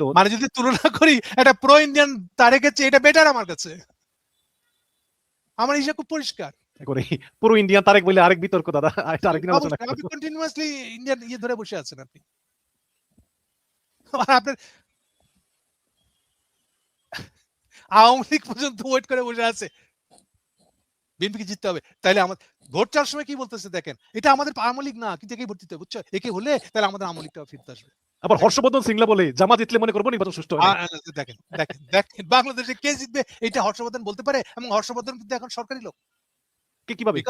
তো মানে যদি তুলনা করি একটা প্রো ইন্ডিয়ান তারেকের চেয়ে এটা বেটার আমার কাছে। আমার হিসাব খুব পরিষ্কার। করে পুরো ইন্ডিয়ান তারেক বলে আরেক বিতর্ক দাদা। আরেকদিন আলোচনা অবশ্যই, আপনি কন্টিনিউয়াসলি ইন্ডিয়ান ইয়ে ধরে বসে আছেন আপনি। আপনার আওয়ামী লীগ পর্যন্ত ওয়েট করে বসে আছে। বিএনপিকে জিততে হবে। তাহলে আমাদের ভোট চাওয়ার সময় কি বলতেছে দেখেন? এটা আমাদের আওয়ামী লীগ না কিন্তু একেই ভোট দিতে হবে বুঝছ? একে হলে তাহলে আমাদের আওয়ামী লীগটা ফিরতে আসবে। আবার হর্ষবর্ধন সিংলা বলে জামা জিতলে মনে করব নির্বাচন সুষ্ঠু দেখেন দেখেন দেখেন বাংলাদেশে কে জিতবে এটা হর্ষবর্ধন বলতে পারে এবং হর্ষবর্ধন কিন্তু এখন সরকারি লোক। কীভাবে?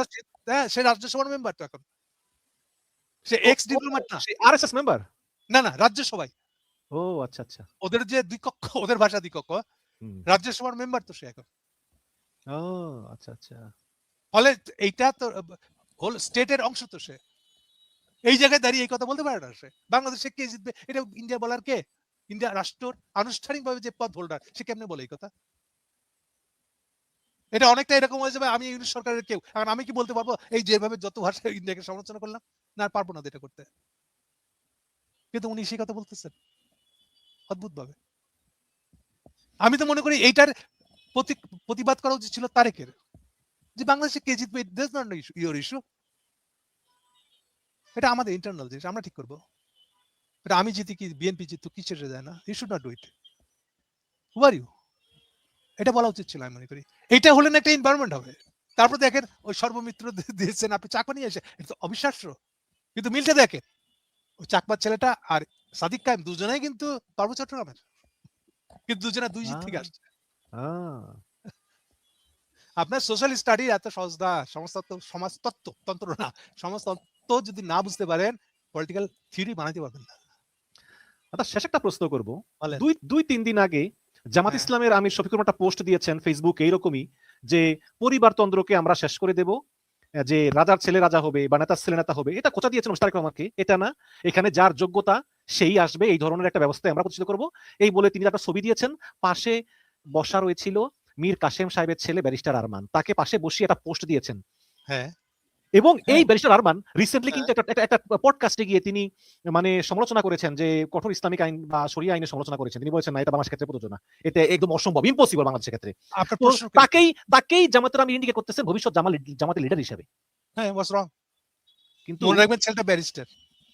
হ্যাঁ সে রাজ্যসভার মেম্বার তো এখন। সে এক্স ডিপ্লোম্যাট না। আরএসএস মেম্বার না না রাজ্যসভায় ও আচ্ছা আচ্ছা। ওদের যে দুই কক্ষ ওদের ভাষা দুই কক্ষ। রাজ্যসভার মেম্বার তো সে এখন। ও আচ্ছা আচ্ছা। ফলে এইটা তো হোল, স্টেটের অংশ তো সে। এই জায়গায় দাঁড়িয়ে এই কথা বলতে পারে না সে। বাংলাদেশে কে জিতবে? এটা ইন্ডিয়া বলার কে? ইন্ডিয়া আনুষ্ঠানিকভাবে যে পদ হোল্ডার, সে কেমনে বলে এই কথা? এটা অনেকটা এরকম হয়ে যাবে, আমি ইংলিশ সরকারের কেউ। এখন আমি কি বলতে পারব? এই যেভাবে যত ভাষায় ইন্ডিয়াকে সমালোচনা করলাম, না পারব না এটা করতে। কিন্তু উনি সেই কথা বলতেছেন অদ্ভুত ভাবে আমি তো মনে করি এইটার প্রতিবাদ করা উচিত ছিল তারেকের। যে বাংলাদেশে কে জিতবে দিস নট ইউর ইস্যু এটা আমাদের ইন্টারনাল জিনিস আমরা ঠিক করব। এটা আমি জিতি কি বিএনপি জিতু কি ছেড়ে যায় না। You should not do it who are you এটা বলা উচিত ছিল আমি মনে করি। এটা হলে না একটা এনভায়রনমেন্ট হবে। তারপর দেখেন ওই সর্বমিত্র দিয়েছেন আপনি চাকমা নিয়ে এসে এটা তো অবিশ্বাস্য। কিন্তু মিলটা দেখেন। ওই চাকমার ছেলেটা আর সাদিক কায়েম দুজনেই কিন্তু পার্ব চট্টগ্রামের। কিন্তু দুজনে দুই জিত থেকে আসছে। আপনার সোশ্যাল স্টাডি এত সহজ না সমাজতত্ত্ব সমাজতত্ত্ব তন্ত্র না সমাজতত্ত্ব যদি না বুঝতে পারেন পলিটিক্যাল থিওরি বানাতে পারবেন না। দাদা শেষ একটা প্রশ্ন করব। দুই দুই তিন দিন আগে জামাত হ্যাঁ। ইসলামের আমির শফিকুর একটা পোস্ট দিয়েছেন ফেসবুক এইরকমই যে পরিবারতন্ত্রকে আমরা শেষ করে দেব যে রাজার ছেলে রাজা হবে বা নেতার ছেলে নেতা হবে এটা কোথা দিয়েছেন মুশতাক রহমানকে? এটা না এখানে যার যোগ্যতা সেই আসবে এই ধরনের একটা ব্যবস্থা আমরা প্রতিষ্ঠিত করব। এই বলে তিনি একটা ছবি দিয়েছেন পাশে বসা রয়েছিল মীর কাশেম সাহেবের ছেলে ব্যারিস্টার আরমান। তাকে পাশে বসিয়ে একটা পোস্ট দিয়েছেন। হ্যাঁ। এবং এই হ্যাঁ। ব্যারিস্টার আরমান রিসেন্টলি হ্যাঁ। কিন্তু একটা পডকাস্টে গিয়ে তিনি মানে সমালোচনা করেছেন যে কঠোর ইসলামিক আইন বা শরিয়া আইনের সমালোচনা করেছেন। তিনি বলেছেন না এটা বাংলাদেশের ক্ষেত্রে প্রযোজ্য না। এটা একদম অসম্ভব ইম্পসিবল বাংলাদেশের ক্ষেত্রে? তাকেই তাকেই জামাতের আমি ইন্ডিকেট করতেছেন ভবিষ্যৎ জামাল জামাতের লিডার হিসেবে। হ্যাঁ ওয়াজ রং কিন্তু মনে রাখবেন ছেলেটা ব্যারিস্টার।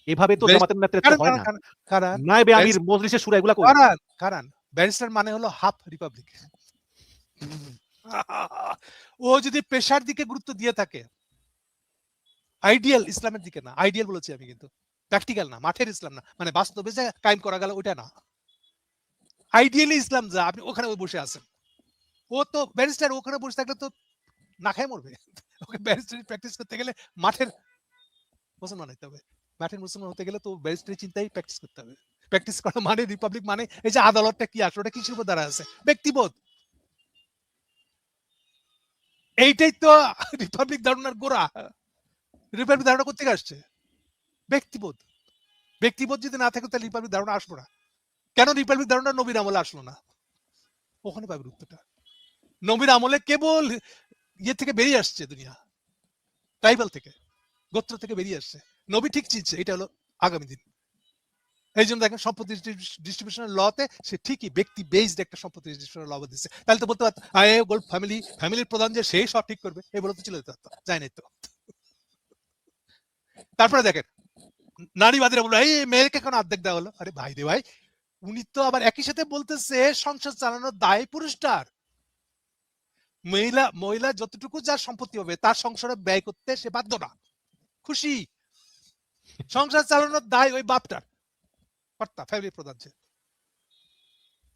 এভাবে তো জামাতের নেতৃত্ব হয় না। কারণ কারণ আমির মজলিসের সুরা এগুলা? কারণ কারণ ব্যারিস্টার মানে হলো হাফ রিপাবলিক। ও যদি পেশার দিকে গুরুত্ব দিয়ে থাকে, আইডিয়াল ইসলামের দিকে না, আইডিয়াল বলেছি আমি কিন্তু, প্র্যাকটিক্যাল না, মাঠের ইসলাম না মানে বাস্তবে যে কায়েম করা গেল ওটা না। আইডিয়ালি ইসলাম যা, আপনি ওখানে বসে আছেন। ও তো ব্যারিস্টার ওখানে বসে থাকলে তো না খায় মরবে। ওকে ব্যারিস্টারি প্র্যাকটিস করতে গেলে মাঠের মুসলমান হতে হবে। মাঠের মুসলমান হতে গেলে তো ব্যারিস্টারি চিন্তাই প্র্যাকটিস করতে হবে। প্র্যাকটিস করা মানে রিপাবলিক মানে এই যে আদালতটা কি আসলে, ওটা কিসের উপর দ্বারা আছে? ব্যক্তিবোধ। এইটাই তো রিপাবলিক ধারণার গোড়া। রিপাবলিক ধারণা কোথেকে আসছে? ব্যক্তিবোধ। ব্যক্তিবোধ যদি না থাকে তাহলে রিপাবলিক ধারণা আসলো না। কেন রিপাবলিক ধারণা নবীর আমলে আসলো না? ওখানে পাবে উত্তরটা। নবীর আমলে কেবল ইয়ে থেকে বেরিয়ে আসছে দুনিয়া। ট্রাইবাল থেকে, গোত্র থেকে বেরিয়ে আসছে। নবী ঠিক চিনছে, এটা হলো আগামী দিন। এই জন্য দেখেন সম্পত্তি ডিস্ট্রিবিউশনের লতে সে ঠিকই ব্যক্তি বেসড একটা সম্পত্তি ডিস্ট্রিবিউশনের ল দিচ্ছে তাহলে তো বলতে পারতো আয়ে গোল্ড ফ্যামিলি ফ্যামিলির প্রধান যে, সেই সব ঠিক করবে। এই বলে তো চলে যেতে যায় নাই তো। তারপরে দেখেন নারীবাদীরা বলল, এই মেয়েকে কেন অর্ধেক দেওয়া হলো? আরে ভাই রে ভাই, উনি তো আবার একই সাথে বলতেছে, সংসার চালানোর দায় পুরুষটার। মহিলা মহিলা যতটুকু যার সম্পত্তি হবে, তার সংসারে ব্যয় করতে সে বাধ্য না। খুশি? সংসার চালানোর দায় ওই বাপটার। কর্তা ফ্যামিলি প্রধান সে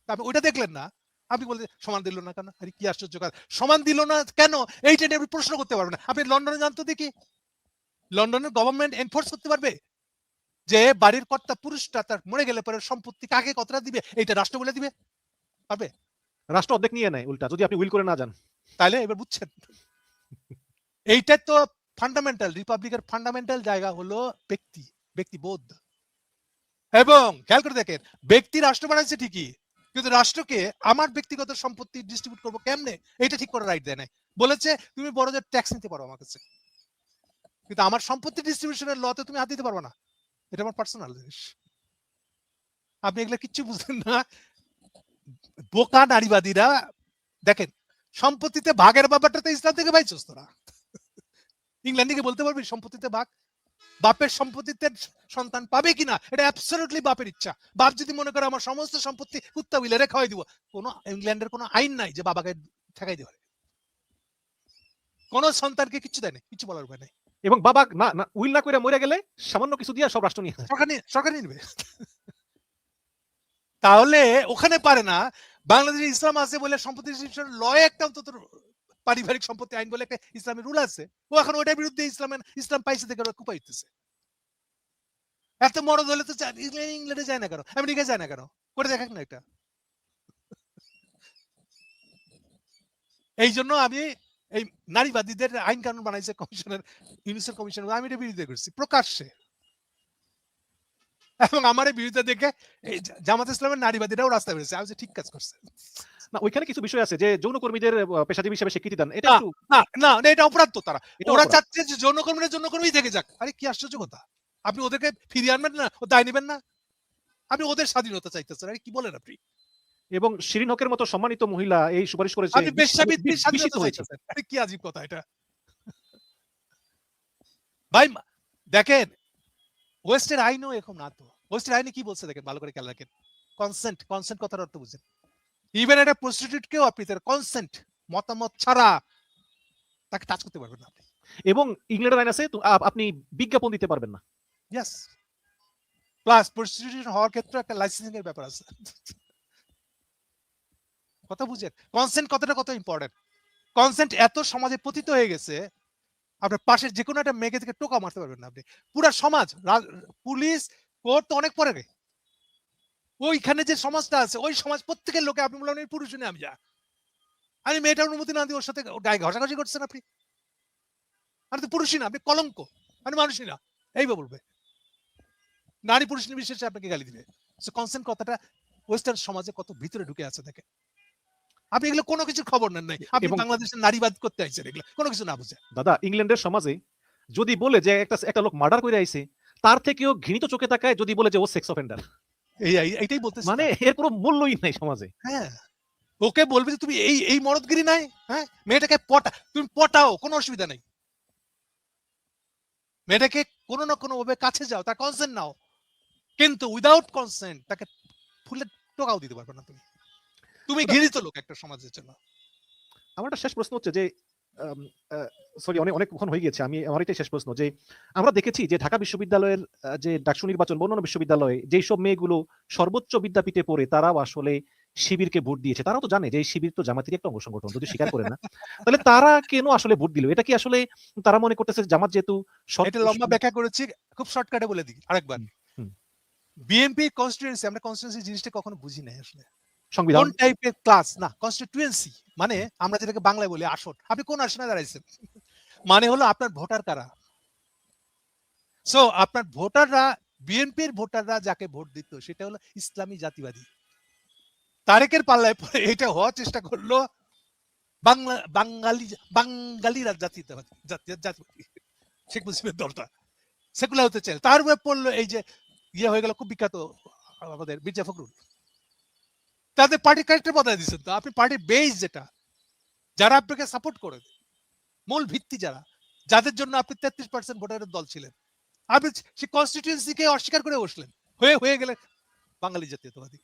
আপনি ওইটা দেখলেন না? আপনি বলতে সমান দিল না কেন? আরে কি আশ্চর্য কাজ। সমান দিল না কেন? এইটা নিয়ে আপনি প্রশ্ন করতে পারবেন আপনি লন্ডনে জানতো দেখি। লন্ডনের গভর্নমেন্ট এনফোর্স করতে পারবে? যে বাড়ির কর্তা পুরুষটা তার মরে গেলে পরে সম্পত্তি কাকে কতটা দিবে? এইটা রাষ্ট্র বলে দিবে। পারবে? রাষ্ট্র অর্ধেক নিয়ে নেয় উল্টা। যদি আপনি উইল করে না যান। তাহলে এবার বুঝছেন। এইটা তো ফান্ডামেন্টাল রিপাবলিকের ফান্ডামেন্টাল জায়গা হলো ব্যক্তি ব্যক্তিবোধ। এবং খেয়াল করে দেখেন, ব্যক্তি রাষ্ট্র বানাইছে ঠিকই, কিন্তু রাষ্ট্রকে আমার ব্যক্তিগত সম্পত্তি ডিস্ট্রিবিউট করব কেমনে? এটা ঠিক করে রাইট দেয় নাই। বলেছে, তুমি বড়দের ট্যাক্স নিতে পারো আমার কাছে। কিন্তু আমার সম্পত্তি ডিস্ট্রিবিউশনের লতে তুমি হাত দিতে পারবে না। এটা আমার পার্সোনাল জিনিস। আপনি এগুলো কিচ্ছু বুঝলেন না। বোকা নারীবাদীরা, দেখেন, সম্পত্তিতে ভাগের ব্যাপারটা তো ইসলাম থেকে পাইছস তোরা। ইংল্যান্ডে বলতে পারবি, সম্পত্তিতে ভাগ। বাপের সম্পত্তিতে সন্তান পাবে কিনা এটা অ্যাবসলিউটলি বাপের ইচ্ছা। বাপ যদি মনে করে আমার সমস্ত সম্পত্তি কুত্তা বিলেরে খাওয়াই দিব কোনো ইংল্যান্ডের কোনো আইন নাই যে বাবাকে ঠেকাই দেওয়ার কোন সন্তানকে কিছু দেয় না কিছু বলার উপায় নাই। এবং বাবা না না উইল না করে মরে গেলে সামান্য কিছু দিয়ে সব রাষ্ট্র নিয়ে যায়। সরকার নিয়ে সরকার নিয়ে তাহলে ওখানে পারে না বাংলাদেশে ইসলাম আছে বলে সম্পত্তি লয় একটা অন্তত পারিবারিক সম্পত্তি আইন বলে একটা ইসলামের রুল আছে। ও এখন ওটার বিরুদ্ধে ইসলামের, ইসলাম পাইছে থেকে ওরা কুপাইতেছে এত মরদ হলে তো ইংল্যান্ডে যায় না কেন? আমেরিকায় যায় না কেন? করে দেখাক না এটা। এই জন্য আমি এই নারীবাদীদের আইন কানুন বানাইছে কমিশনের, ইউনিসেফ কমিশনের, আমি এটা বিরোধিতা করছি, প্রকাশ্যে। এবং আমার এই বিরুদ্ধে দেখে জামাত ইসলামের নারীবাদীরাও রাস্তায় বেরিয়েছে আমি ঠিক কাজ করছে না ওইখানে কিছু বিষয় আছে যে যৌনকর্মীদের পেশাজীবী হিসেবে স্বীকৃতি দেন। এটা না, একটু না এটা অপরাধ তো তারা ওরা চাচ্ছে যে যৌনকর্মীরা যৌনকর্মী থেকে যাক। আরে কি আশ্চর্য কথা। আপনি ওদেরকে ফিরিয়ে আনবেন না ও দায় নেবেন না? আপনি ওদের স্বাধীনতা চাইতেছেন আরে কি বলেন আপনি? এবং শিরিন হকের মতো সম্মানিত মহিলা এই সুপারিশ করেছে আপনি বেশ্যাবৃত্তির স্বাধীনতা চাইতেছেন। আরে কি আজীব কথা এটা। ভাই দেখেন ওয়েস্টের আইনও এরকম না তো। ওয়েস্টের আইনে কি বলছে দেখেন ভালো করে খেয়াল রাখেন। কনসেন্ট কনসেন্ট কথার অর্থ বুঝেন। ইভেন একটা প্রস্টিটিউটকেও আপনি তার কনসেন্ট মতামত ছাড়া তাকে টাচ করতে পারবেন না আপনি। এবং ইংল্যান্ডের আইন আছে আপনি বিজ্ঞাপন দিতে পারবেন না। ইয়েস প্লাস প্রস্টিটিউশন হওয়ার ক্ষেত্রে একটা লাইসেন্সিং এর ব্যাপার আছে। কথা বুঝেন? কনসেন্ট কতটা কত ইম্পর্টেন্ট কনসেন্ট এত সমাজে পতিত হয়ে গেছে আপনার পাশের যে কোনো একটা মেয়েকে থেকে টোকা মারতে পারবেন না আপনি। পুরা সমাজ পুলিশ কোর্ট তো অনেক পরে রে। ওইখানে যে সমাজটা আছে ওই সমাজ প্রত্যেকের লোকে আপনি বললেন এই পুরুষ নিয়ে আমি যা। আমি মেয়েটার অনুমতি না দিয়ে ওর সাথে গায়ে ঘষাঘষি করছেন আপনি। আমি তো পুরুষই না আপনি কলঙ্ক আমি মানুষই না। এইভাবে বলবে নারী পুরুষ নির্বিশেষে আপনাকে গালি দিবে। কনসেন্ট কথাটা ওয়েস্টার্ন সমাজে কত ভিতরে ঢুকে আছে দেখে। আপনি এগুলো কোনো কিছু খবর নেন নাই। আপনি বাংলাদেশের নারীবাদ করতে আইছেন এগুলো কোনো কিছু না বুঝে। দাদা ইংল্যান্ডের সমাজে যদি বলে যে একটা একটা লোক মার্ডার করে আইছে তার থেকেও ঘৃণিত চোখে তাকায় যদি বলে যে ও সেক্স অফেন্ডার এই এই- এইটাই বলতেছি। মানে এর কোনো মূল্যই নাই সমাজে। হ্যাঁ। ওকে বলবে যে তুমি এই এই মরদগিরি নাই হ্যাঁ? মেয়েটাকে পটা তুমি পটাও কোনো অসুবিধা নেই। মেয়েটাকে কোনো না কোনো ভাবে কাছে যাও তার কনসেন্ট নাও। কিন্তু উইদাউট কনসেন্ট তাকে ফুলে টোকাও দিতে পারবে না তুমি। তুমি ঘৃণিত লোক একটা সমাজের জন্য। আমার একটা শেষ প্রশ্ন হচ্ছে যে সরি অনেক অনেকক্ষণ হয়ে গেছে আমি আমার এটাই শেষ প্রশ্ন যে আমরা দেখেছি যে ঢাকা বিশ্ববিদ্যালয়ের যে ডাকসু নির্বাচন বা অন্যান্য বিশ্ববিদ্যালয়ে যেই সব মেয়েগুলো সর্বোচ্চ বিদ্যাপীঠে পড়ে তারাও আসলে শিবিরকে ভোট দিয়েছে। তারাও তো জানে যে এই শিবির তো জামাতেরই একটা অঙ্গ সংগঠন যদি স্বীকার করে না। তাহলে তারা কেন আসলে ভোট দিল? এটা কি আসলে তারা মনে করতেছে জামাত যেহেতু এটা লম্বা ব্যাখ্যা করেছি খুব শর্টকাটে বলে দিই। আরেকবার। হুম। বিএনপি কনস্টিটুয়েন্সি আমরা কনস্টিটুয়েন্সি জিনিসটা কখনো বুঝি নাই আসলে। সংবিধান। টাইপের ক্লাস না মানে আমরা যেটাকে বাংলায় বলি আসন। আপনি কোন আসনে দাঁড়াইছেন? মানে হলো আপনার ভোটার কারা? সো আপনার ভোটাররা, বিএনপির ভোটাররা যাকে ভোট দিত, সেটা হলো ইসলামী জাতিবাদী। তারেকের পাল্লায় এটা হওয়ার চেষ্টা করল বাংলা, বাঙালি বাঙালিরা শেখ মুজিবের দলটা। সেকুলার হতে চাই তার উপরে পড়ল এই যে ইয়ে হয়ে গেল খুব বিখ্যাত আমাদের মির্জা ফখরুল। তাদের পার্টি ক্যারেক্টার বদলাই দিচ্ছেন তো। আপনি পার্টির বেস যেটা যারা আপনাকে সাপোর্ট করে মূল ভিত্তি যারা যাদের জন্য আপনি তেত্রিশ পার্সেন্ট ভোটারের দল ছিলেন। আপনি সেই কনস্টিটিউয়েন্সিকে অস্বীকার করে বসলেন। হয়ে হয়ে গেলে বাঙালি জাতীয়তাবাদী।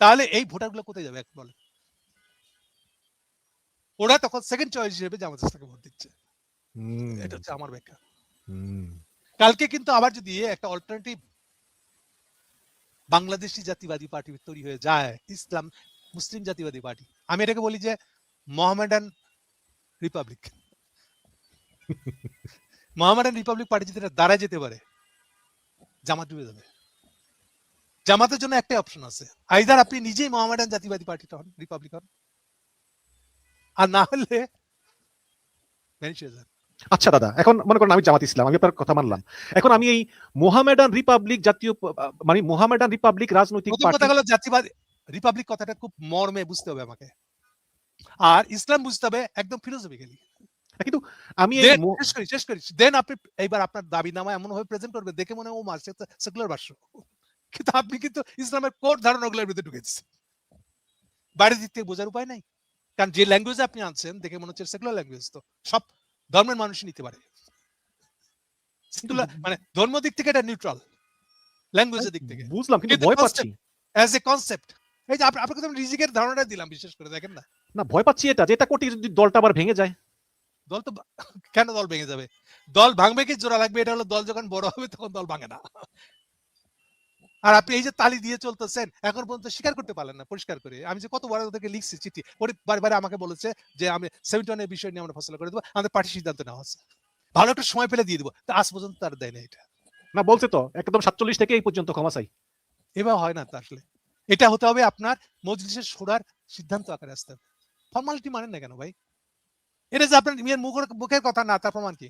তাহলে এই ভোটারগুলো কোথায় যাবে এখন বলেন। ওরা তখন সেকেন্ড চয়েস হিসেবে জামাত ইসলামকে ভোট দিচ্ছে। এটা হচ্ছে আমার ব্যাখ্যা। কালকে কিন্তু আবার যদি একটা অল্টারনেটিভ বাংলাদেশি জাতিবাদী পার্টি তৈরি হয়ে যায়, ইসলাম, মুসলিম জাতিবাদী পার্টি। আমি এটাকে বলি যে Mohammedan republic. Mohammedan republic party যদি দাঁড়ায় যেতে পারে, জামাত ডুবে যাবে। জামাতের জন্য একটাই অপশন আছে। আইদার আপনি নিজেই মোহামেডান জাতিবাদী পার্টিটা হন, রিপাবলিক হন। আর না হলে যান। আচ্ছা দাদা এখন মনে করেন আমি জামাত ইসলাম আমি আপনার কথা মানলাম। এখন আমি এই মোহামেডান রিপাবলিক জাতীয় মানে মোহামেডান রিপাবলিক রাজনৈতিক কথা হলো জাতিবাদী রিপাবলিক কথাটা খুব মর্মে বুঝতে হবে আমাকে। আর ইসলাম বুঝতে হবে একদম ফিলোসফিক্যালি কিন্তু আমি শেষ করি শেষ করি। দেন আপনি এইবার আপনার দাবি নামা এমন ভাবে প্রেজেন্ট করবে দেখে মনে হয় ও মাস সেকুলার ভাষ্য। কিন্তু আপনি কিন্তু ইসলামের কোর ধারণাগুলোর ভিতরে ঢুকে দিচ্ছেন। বাইরের দিক থেকে বোঝার উপায় নাই। কারণ যে ল্যাঙ্গুয়েজ আপনি আনছেন দেখে মনে হচ্ছে সেকুলার ল্যাঙ্গুয়েজ তো সব ধর্মের মানুষই নিতে পারে। মানে ধর্ম দিক থেকে এটা নিউট্রাল ল্যাঙ্গুয়েজের দিক থেকে। বুঝলাম কিন্তু ভয় পাচ্ছি। অ্যাজ এ কনসেপ্ট এই যে আপ- আপনাকে আমি রিজিকের ধারণাটা দিলাম বিশেষ করে দেখেন না। না ভয় পাচ্ছি এটা যে এটা কোটি যদি দলটা আবার ভেঙে যায়। দল তো কেন দল ভেঙে যাবে? দল ভাঙবে কি জোড়া লাগবে? এটা হলো দল যখন বড় হবে তখন দল ভাঙে না। আর আপনি এই যে তালি দিয়ে চলতেছেন এখন পর্যন্ত স্বীকার করতে পারলেন না পরিষ্কার করে। আমি যে কতবার ওদেরকে লিখছি চিঠি ওরে বারবার আমাকে বলেছে যে আমি সেভেন্টি ওয়ানের বিষয় নিয়ে আমরা ফসলা করে দেবো আমাদের পার্টি সিদ্ধান্ত নেওয়া হচ্ছে। ভালো একটা সময় পেলে দিয়ে দেবো। তা আজ পর্যন্ত তার দেয় না এটা। না বলছে তো একদম সাতচল্লিশ থেকে এই পর্যন্ত ক্ষমা চাই। এবার হয় না আসলে এটা হতে হবে আপনার মজলিসের সোড়ার সিদ্ধান্ত আকারে আসতে হবে। ফর্মালিটি মানেন না কেন ভাই? এটা যে আপনার মেয়ের মুখের মুখের কথা না তার প্রমাণ কি?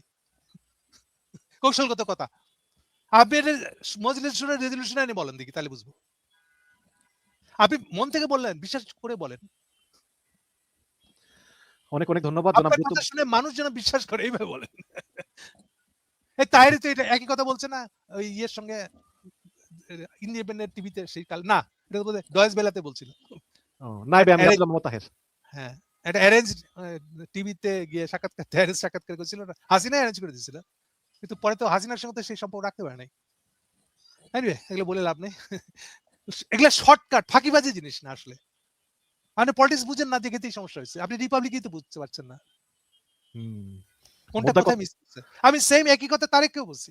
কৌশলগত কথা। আপনি এটা মজলিস রেজলিউশন বলেন দেখি তাহলে বুঝব। আপনি মন থেকে বললেন বিশ্বাস করে বলেন। অনেক অনেক ধন্যবাদ জনাব শুনে মানুষ যেন বিশ্বাস করে এইভাবে বলেন। এই তাইরে তো এটা একই কথা বলছে না ওই ইয়ের সঙ্গে ইন্ডিপেন্ডেন্ট টিভিতে সেই কাল না এটা তো বোধহয় ডয়েস বেলাতে বলছিল। নাইবে আমি আসলাম মোতাহের। হ্যাঁ একটা অ্যারেঞ্জ টিভিতে গিয়ে সাক্ষাৎকার অ্যারেঞ্জ সাক্ষাৎকার করেছিল না। হাসিনা অ্যারেঞ্জ করে দিয়েছিল। কিন্তু পরে তো হাসিনার সঙ্গে তো সেই সম্পর্ক রাখতে পারে নাই। Anyway, এগুলো বলে লাভ নেই। এগুলো শর্টকাট ফাঁকিবাজি জিনিস না আসলে। আপনি পলিটিক্স বুঝেন না দেখেতেই সমস্যা হয়েছে। আপনি রিপাবলিকই তো বুঝতে পারছেন না। কোনটা কোথায় মিস করছে আমি সেম একই কথা তারেককেও বলছি।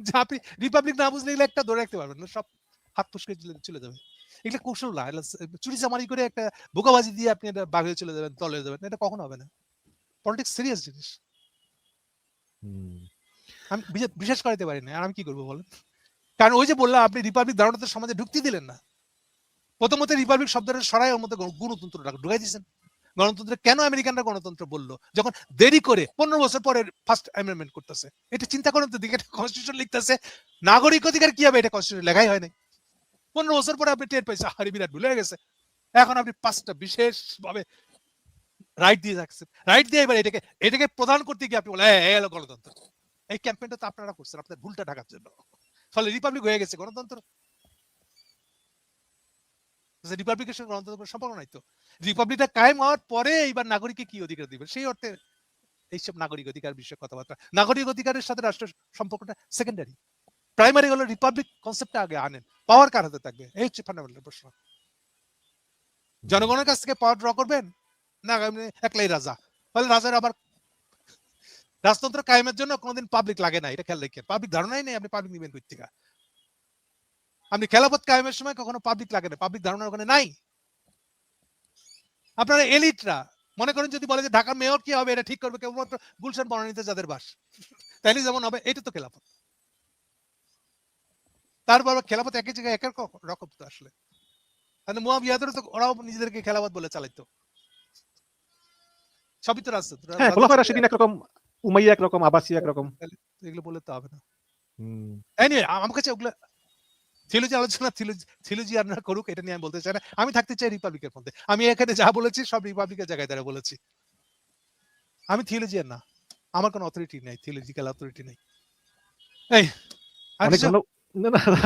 যে আপনি রিপাবলিক না বুঝলে এগুলো একটা ধরে রাখতে পারবেন না সব হাত ফুসকে চলে যাবে। এগুলো কৌশল না চুরি চামারি করে একটা বোকাবাজি দিয়ে আপনি এটা বাঘ চলে যাবেন তলে যাবেন এটা কখনো হবে না। পলিটিক্স সিরিয়াস জিনিস। আমি বিশ্বাস করাতে পারি না আর আমি কি করব বলেন? কারণ ওই যে বললাম, আপনি রিপাবলিক ধারণা তো সমাজে ঢুকতে দিলেন না। প্রথমত রিপাবলিক শব্দটা সরাই ওর মধ্যে গণতন্ত্র ঢুকাই দিয়েছেন। গণতন্ত্র কেন আমেরিকানরা গণতন্ত্র বলল? যখন দেরি করে পনেরো বছর পরে ফার্স্ট অ্যামেন্ডমেন্ট করতেছে। এটা চিন্তা করেন তো দিকে কনস্টিটিউশন লিখতেছে। নাগরিক অধিকার কি হবে? এটা কনস্টিটিউশন লেখাই হয় নাই। পনেরো বছর পরে আপনি টের পাইছে আরে বিরাট ভুলে গেছে। এখন আপনি পাঁচটা বিশেষ ভাবে রাইট দিয়ে রাইট দিয়ে এবার এটাকে এটাকে করতে গিয়ে আপনি বলে "এই, এই গণতন্ত্র। এই তো আপনারা করছেন ভুলটা ঢাকার জন্য। ফলে রিপাবলিক হয়ে গেছে গণতন্ত্র। রিপাবলিকের সঙ্গে গণতন্ত্র সম্পর্ক নাই তো। রিপাবলিকটা কায়েম হওয়ার পরে এইবার নাগরিককে কি অধিকার দিবে সেই অর্থে এইসব নাগরিক অধিকার বিষয়ে কথাবার্তা। নাগরিক অধিকারের সাথে রাষ্ট্র সম্পর্কটা সেকেন্ডারি প্রাইমারি হলো রিপাবলিক কনসেপ্টটা আগে আনেন। পাওয়ার কার হাতে থাকবে? এই হচ্ছে ফান্ডামেন্টাল প্রশ্ন। জনগণের কাছ থেকে পাওয়ার ড্র করবেন? না একলাই রাজা। ফলে রাজার আবার রাজতন্ত্র কায়েমের জন্য কোনোদিন পাবলিক লাগে না, এটা খেয়াল রাখেন পাবলিক ধারণাই নেই আপনি পাবলিক নিবেন কই থেকে আপনি খেলাপথ কায়েমের সময় কখনো পাবলিক লাগে না পাবলিক ধারণা ওখানে নাই। আপনারা এলিটরা মনে করেন যদি বলে যে ঢাকা মেয়র কি হবে, এটা ঠিক করবে কেবলমাত্র গুলশান বনানীতে যাদের বাস। তাইলে যেমন হবে, এটা তো খেলাপথ তারপর খেলাপথ একই জায়গায় এক রকম তো আসলে। তাহলে মুয়াবিয়াদের তো, ওরাও নিজেদেরকে খেলাপথ বলে চালাইতো। সবই তো রাজতন্ত্র হ্যাঁ খোলাফায় রাশিদিন একরকম উমাইয়া একরকম আবাসি একরকম। এগুলো বলে তো হবে না। এনিওয়ে আমার কাছে ওগুলো থিওলজি আলোচনা থিওলজি আর না করুক এটা নিয়ে আমি বলতে চাই না। আমি থাকতে চাই রিপাবলিকের মধ্যে। আমি এখানে যা বলেছি সব রিপাবলিকের জায়গায় দ্বারা বলেছি। আমি থিওলজিয়ান না। আমার কোনো অথরিটি নেই থিওলজিক্যাল অথরিটি নাই। এই আর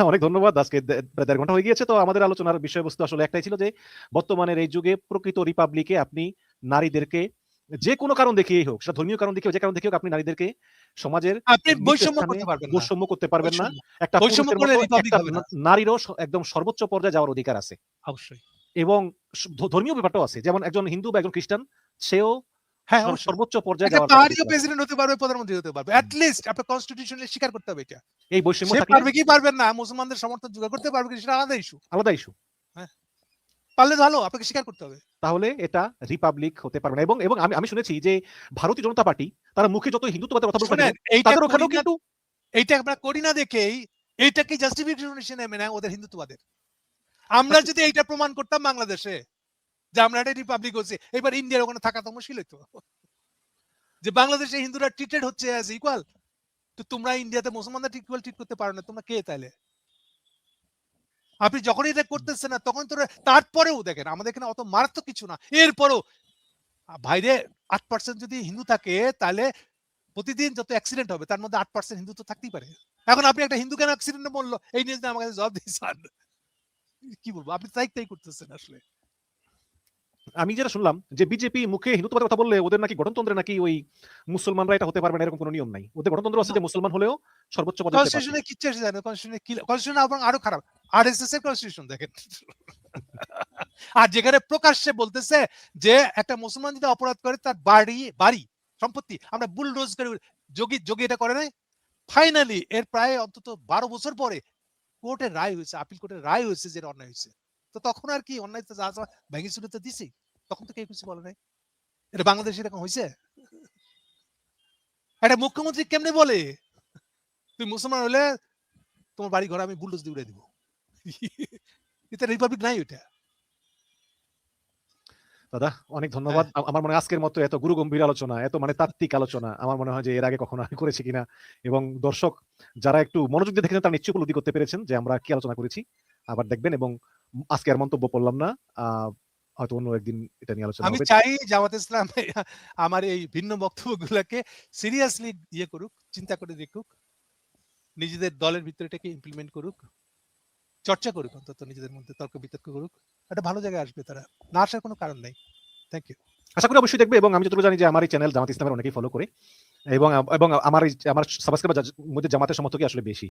অনেক ধন্যবাদ। আজকে প্রায় দেড় ঘণ্টা হয়ে গিয়েছে তো আমাদের আলোচনার বিষয়বস্তু আসলে একটাই ছিল যে বর্তমানের এই যুগে প্রকৃত রিপাবলিকে আপনি নারীদেরকে যে কোনো কারণ দেখিয়েই হোক সেটা ধর্মীয় কারণ দেখিয়ে যে কারণ দেখিয়ে হোক আপনি নারীদেরকে সমাজের আপনি বৈষম্য করতে পারবেন বৈষম্য করতে পারবেন না। একটা বৈষম্য করলে রিপাবলিক হবে না। নারীরও একদম সর্বোচ্চ পর্যায়ে যাওয়ার অধিকার আছে। অবশ্যই। এবং ধর্মীয় ব্যাপারটাও আছে। যেমন একজন হিন্দু বা একজন খ্রিস্টান সেও হ্যাঁ সর্বোচ্চ পর্যায়ে যাওয়ার প্রেসিডেন্ট হতে পারবে প্রধানমন্ত্রী হতে পারবে। অ্যাট লিস্ট আপনার স্বীকার করতে হবে এটা। এই বৈষম্য থাকলে পারবে কি পারবেন না মুসলমানদের সমর্থন জোগাড় করতে পারবে কি সেটা আলাদা ইস্যু আলাদা ইস্যু পারলে ভালো আপনাকে স্বীকার করতে হবে। তাহলে এটা রিপাবলিক হতে পারবে না। এবং এবং আমি আমি শুনেছি যে ভারতীয় জনতা পার্টি তারা মুখে যত হিন্দুত্ববাদের কথা এইটা তাদের ওখানেও কিন্তু এইটা আমরা করি না দেখেই এইটাকে জাস্টিফিকেশন ওদের হিন্দুত্ববাদের? আমরা যদি এইটা প্রমাণ করতাম বাংলাদেশে যে আমরা একটা রিপাবলিক হচ্ছে এবার ইন্ডিয়ার ওখানে থাকা তো মুশকিল হইতো যে বাংলাদেশে হিন্দুরা ট্রিটেড হচ্ছে অ্যাজ ইকুয়াল তো তোমরা ইন্ডিয়াতে মুসলমানদের ইকুয়াল ট্রিট করতে পারো না তোমরা কে তাইলে? আপনি যখনই এটা করতেছেন না, তখন তো তারপরেও দেখেন, আমাদের এখানে অত মারাত্মক কিছু না। এরপরও ভাইরে, আট পার্সেন্ট যদি হিন্দু থাকে, তাহলে প্রতিদিন যত অ্যাক্সিডেন্ট হবে, তার মধ্যে আট পার্সেন্ট হিন্দু তো থাকতেই পারে। এখন আপনি একটা হিন্দু কেন অ্যাক্সিডেন্টে বলল এই নিয়ে আমাকে জবাব দিয়েছেন কি বলব? আপনি তাই তাই করতেছেন আসলে। আমি যেটা শুনলাম যে বিজেপি মুখে হিন্দুত্ববাদের কথা বললে ওদের নাকি গঠনতন্ত্রে নাকি ওই মুসলমানরা এটা হতে পারবে না এরকম কোনো নিয়ম নাই। ওদের গণতন্ত্র আছে যে মুসলমান হলেও সর্বোচ্চ পদে কনস্টিটিউশনে কনস্টিটিউশনে কি কনস্টিটিউশন এবং আরও খারাপ। আর এস এস এর কনস্টিটিউশন দেখেন। আর যেখানে প্রকাশ্যে বলতেছে যে একটা মুসলমান যদি অপরাধ করে তার বাড়ি বাড়ি সম্পত্তি আমরা বুলডোজ করে যোগী যোগী এটা করে নাই? ফাইনালি এর প্রায় অন্তত বারো বছর পরে কোর্টের রায় হয়েছে আপিল কোর্টের রায় হয়েছে যে এটা অন্যায় হয়েছে। তো তখন আর কি অন্যায় যা যা ভেঙে চুরে তো দিছি। তখন তো কেউ কিছু বলে নাই। এটা বাংলাদেশে এরকম হয়েছে একটা মুখ্যমন্ত্রী কেমনে বলে? তুই মুসলমান হলে তোমার বাড়ি ঘর আমি বুলডোজ দিয়ে উড়ে দিব। এটা রিপাবলিক নাই ওইটা। দাদা অনেক ধন্যবাদ। আমার মনে হয় আজকের মতো এত গুরু গম্ভীর আলোচনা এত মানে তাত্ত্বিক আলোচনা আমার মনে হয় যে এর আগে কখনো আমি করেছি কিনা। এবং দর্শক যারা একটু মনোযোগ দিয়ে দেখেছেন তারা নিশ্চয়ই উপলব্ধি করতে পেরেছেন যে আমরা কি আলোচনা করেছি। আবার দেখবেন এবং আজকে আর মন্তব্য করলাম না। হয়তো অন্য একদিন এটা নিয়ে আলোচনা আমি চাই জামাত ইসলাম আমার এই ভিন্ন বক্তব্যগুলোকে সিরিয়াসলি ইয়ে করুক চিন্তা করে দেখুক নিজেদের দলের ভিতরে এটাকে ইমপ্লিমেন্ট করুক চর্চা করুক অন্তত নিজেদের মধ্যে তর্ক বিতর্ক করুক। একটা ভালো জায়গায় আসবে তারা। না আসার কোনো কারণ নেই। থ্যাংক ইউ আশা করি অবশ্যই দেখবে এবং আমি যতটুকু জানি যে আমার এই চ্যানেল জামাত ইসলামের অনেকেই ফলো করে এবং এবং আমার আমার সাবস্ক্রাইবার মধ্যে জামাতের সমর্থকই আসলে বেশি।